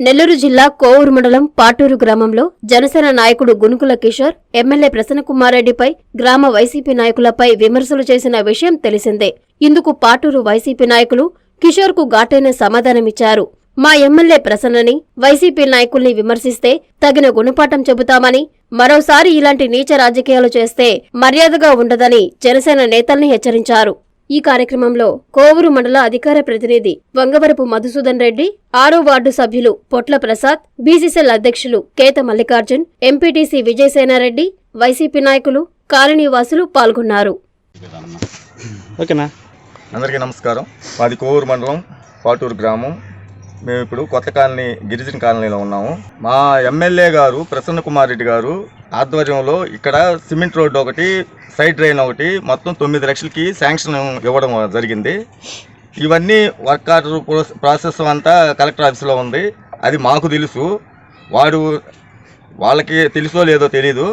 నెల్లూరు జిల్లా కోవూరు మండలం పాటూరు గ్రామంలో జనసేన నాయకుడు గునుకుల కిషోర్ ఎమ్మెల్యే ప్రసన్నకుమారెడ్డిపై గ్రామ వైసీపీ నాయకులపై విమర్శలు చేసిన విషయం తెలిసిందే. ఇందుకు పాటూరు వైసీపీ నాయకులు కిషోర్కు ఘాటైన సమాధానమిచ్చారు. మా ఎమ్మెల్యే ప్రసన్నని వైసీపీ నాయకుల్ని విమర్శిస్తే తగిన గుణపాఠం చెబుతామని మరోసారి ఇలాంటి నీచ రాజకీయాలు చేస్తే మర్యాదగా ఉండదని జనసేన నేతల్ని హెచ్చరించారు. ఈ కార్యక్రమంలో కోవూరు మండల అధికార ప్రతినిధి వంగవరపు మధుసూదన్ రెడ్డి ఆరో వార్డు సభ్యులు పొట్ల ప్రసాద్ బీసీసీఎల్ అధ్యక్షులు కేత మల్లికార్జున్ ఎంపీటీసీ విజయసేనారెడ్డి వైసీపీ నాయకులు కాలనీవాసులు పాల్గొన్నారు. ఓకేనా? అందరికీ నమస్కారం. మాది కోవూరు మండలం పాటూరు గ్రామం. మేము ఇప్పుడు కొత్త కాలనీ గిరిజన కాలనీలో ఉన్నాము. మా ఎమ్మెల్యే గారు ప్రసన్న కుమార్ రెడ్డి గారు ఆధ్వర్యంలో ఇక్కడ సిమెంట్ రోడ్డు ఒకటి సైడ్ డ్రైన్ ఒకటి మొత్తం తొమ్మిది లక్షలకి శాంక్షన్ ఇవ్వడం జరిగింది. ఇవన్నీ వర్క్ ఆర్డర్ ప్రాసెస్ అంతా కలెక్టర్ ఆఫీస్లో ఉంది. అది మాకు తెలుసు. వాడు వాళ్ళకి తెలుసో లేదో తెలీదు.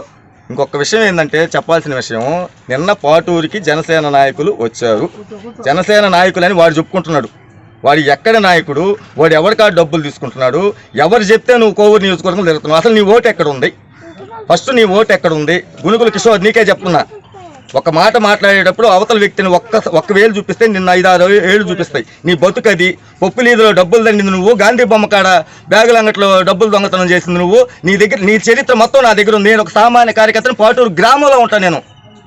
ఇంకొక విషయం ఏంటంటే చెప్పాల్సిన విషయం నిన్న పాటూరికి జనసేన నాయకులు వచ్చారు. జనసేన నాయకులని వాడు చెప్పుకుంటున్నాడు. వాడు ఎక్కడ నాయకుడు? వాడు ఎవరికా డబ్బులు తీసుకుంటున్నాడు? ఎవరు చెప్తే నువ్వు కోవూరు నియోజకవర్గం తిరుగుతున్నావు? అసలు నీ ఓటు ఎక్కడ ఉంది? ఫస్ట్ నీ ఓటు ఎక్కడ ఉంది? గునుగుల కిషోర్ నీకే చెప్తున్నా. ఒక మాట మాట్లాడేటప్పుడు అవతల వ్యక్తిని ఒక్క ఒక్క వేలు చూపిస్తే నిన్న ఐదారు ఏళ్ళు చూపిస్తాయి. నీ బతుకది పప్పు లీదులో డబ్బులు దండింది నువ్వు గాంధీ బొమ్మ కాడ బ్యాగుల అంగట్లో డబ్బులు దొంగతనం చేసింది నువ్వు నీ దగ్గర నీ చరిత్ర మొత్తం నా దగ్గర ఉంది. నేను ఒక సామాన్య కార్యకర్తను పాటూరు గ్రామంలో ఉంటాను నేను.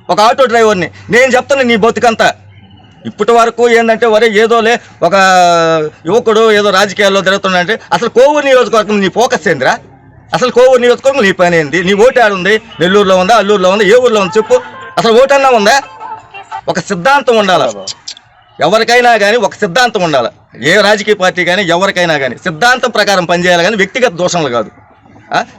ఒక ఆటో డ్రైవర్ని. నేను చెప్తాను నీ బతుకంతా. ఇప్పటి వరకు ఏంటంటే వరే ఏదోలే ఒక యువకుడు ఏదో రాజకీయాల్లో తిరుగుతున్నాడంటే అసలు కోవూరు నియోజకవర్గం నీ ఫోకస్ ఏందిరా? అసలు కోవూరు నియోజకవర్గం నీ పని ఏంది? నీ ఓటు ఆడుంది నెల్లూరులో ఉందా? అల్లూరులో ఉందా? ఏ ఊర్లో ఉంది? చెప్పు. అసలు ఓటన్నా ఉందా? ఒక సిద్ధాంతం ఉండాలి? ఎవరికైనా కానీ ఒక సిద్ధాంతం ఉండాలి? ఏ రాజకీయ పార్టీ కానీ ఎవరికైనా కానీ సిద్ధాంతం ప్రకారం పనిచేయాలి కానీ వ్యక్తిగత దోషణలు కాదు.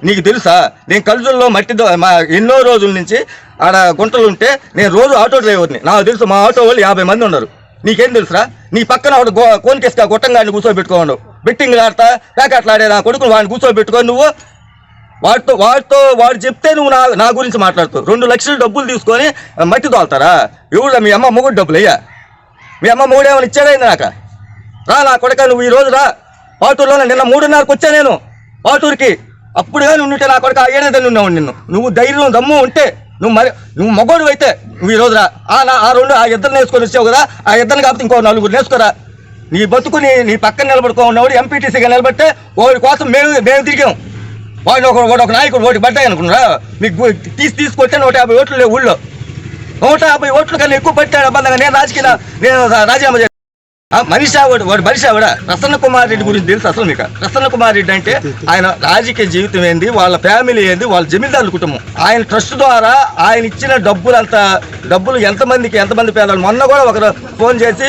నీకు తెలుసా? నేను కలుజుల్లో మట్టి మా ఎన్నో రోజుల నుంచి ఆడ గుంటలు ఉంటే నేను రోజు ఆటో డ్రైవర్ని. నాకు తెలుసు మా ఆటో వాళ్ళు యాభై మంది ఉన్నారు. నీకేం తెలుసురా? నీ పక్కన వాడు గో కోనికేస్తా గొట్టంగాడిని కూర్చోబెట్టుకోండు బెట్టింగ్ ఆడతా ప్యాకెట్లు ఆడే నా కొడుకుని వాడిని కూర్చోబెట్టుకొని నువ్వు వాడితో వాడితో వాడు చెప్తే నువ్వు నా నా గురించి మాట్లాడుతావు రెండు లక్షలు డబ్బులు తీసుకొని మట్టి తోలుతారా? ఎవరు మీ అమ్మ మొగుడు డబ్బులు అయ్యా? మీ అమ్మ మొగుడు ఏమైనా ఇచ్చాడైంది నాక? రా నా కొడక నువ్వు ఈ రా. పాటూరులో నిన్న మూడున్నరకు వచ్చా నేను. పాటూరుకి అప్పుడు కానీ ఉంటే నా కొడక ఏడాది ఉన్నావు నిన్ను. నువ్వు ధైర్యం దమ్ము ఉంటే నువ్వు మరి నువ్వు మగోడు అయితే నువ్వు ఈ రోజురా ఆ నా ఆ రెండు ఆ ఇద్దరు నేర్చుకొని వచ్చావు కదా ఆ ఇద్దరు కాబట్టి ఇంకో నలుగురు నేర్చుకోరా. నీ బతుకు నీ నీ పక్కన నిలబడుకో ఉన్నవాడు ఎంపీటీసీగా నిలబడితే వాడి కోసం మేము మేము తిరిగాం. వాడిని ఒక వాడు ఒక నాయకుడు ఓటు పడ్డాయి అనుకున్నారా మీకు తీసి తీసుకొస్తే నూట యాభై ఓట్లు లేవు ఊళ్ళో. నూట యాభై ఓట్లు కన్నా ఎక్కువ పట్టాడు అబ్బందంగా నేను రాజకీయ నేను రాజీనామా మనిషి ఆవిడ వాడు మనిషి ఆవిడ ప్రసన్న కుమార్ రెడ్డి గురించి తెలుసు అసలు మీకు? ప్రసన్న కుమార్ రెడ్డి అంటే ఆయన రాజకీయ జీవితం ఏంది వాళ్ళ ఫ్యామిలీ ఏంది వాళ్ళ జమీందారుల కుటుంబం. ఆయన ట్రస్ట్ ద్వారా ఆయన ఇచ్చిన డబ్బులు అంత డబ్బులు ఎంతమందికి ఎంతమంది పేదలు? మొన్న కూడా ఒకరు ఫోన్ చేసి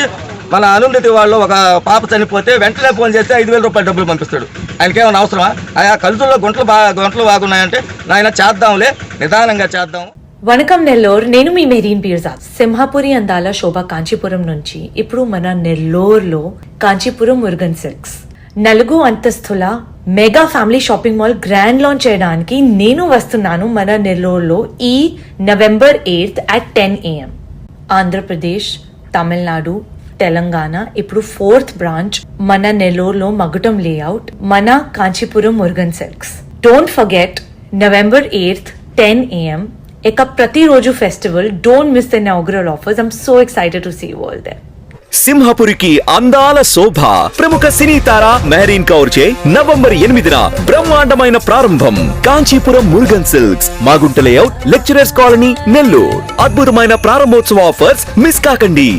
మన అనుంధతి వాళ్ళు ఒక పాప చనిపోతే వెంటనే ఫోన్ చేసి ఐదు వేల రూపాయలు డబ్బులు పంపిస్తాడు. ఆయనకి ఏమైనా అవసరమా? ఆయా కలుతుల్లో గుంటలు బాగా గుంటలు బాగున్నాయంటే నాయన చేద్దాంలే నిదానంగా చేద్దాం. వణకం నెల్లూరు నేను మీ మెరీన్ పీర్జాద్ సింహాపురి అందాల శోభ కాంచీపురం నుంచి ఇప్పుడు మన నెల్లూరులో కాంచీపురం మురుగన్ సిల్క్స్. నలుగు అంతస్తుల mega family shopping mall grand launch చేయడానికి నేను వస్తున్నాను మన నెల్లూరులో ఈ November eighth at ten AM Andhra Pradesh Tamil Nadu Telangana ఇప్పుడు ఫోర్త్ బ్రాంచ్ మన నెల్లూరులో మగుటం లేఅవుట్ మన Kanchipuram Murugan Silks. Don't forget November eighth ten AM ఇక ప్రతిరోజు festival. Don't miss the inaugural offers I'm so excited to see all they సింహపురికి అందాల శోభ. ప్రముఖ సినీ తార మెహరీన్ కౌర్ చే నవంబర్ ఎనిమిదిన బ్రహ్మాండమైన ప్రారంభం. Kanchipuram Murugan Silks. Magunta layout lecturers colony Nellore. అద్భుతమైన ప్రారంభోత్సవ ఆఫర్స్ మిస్ కాకండి.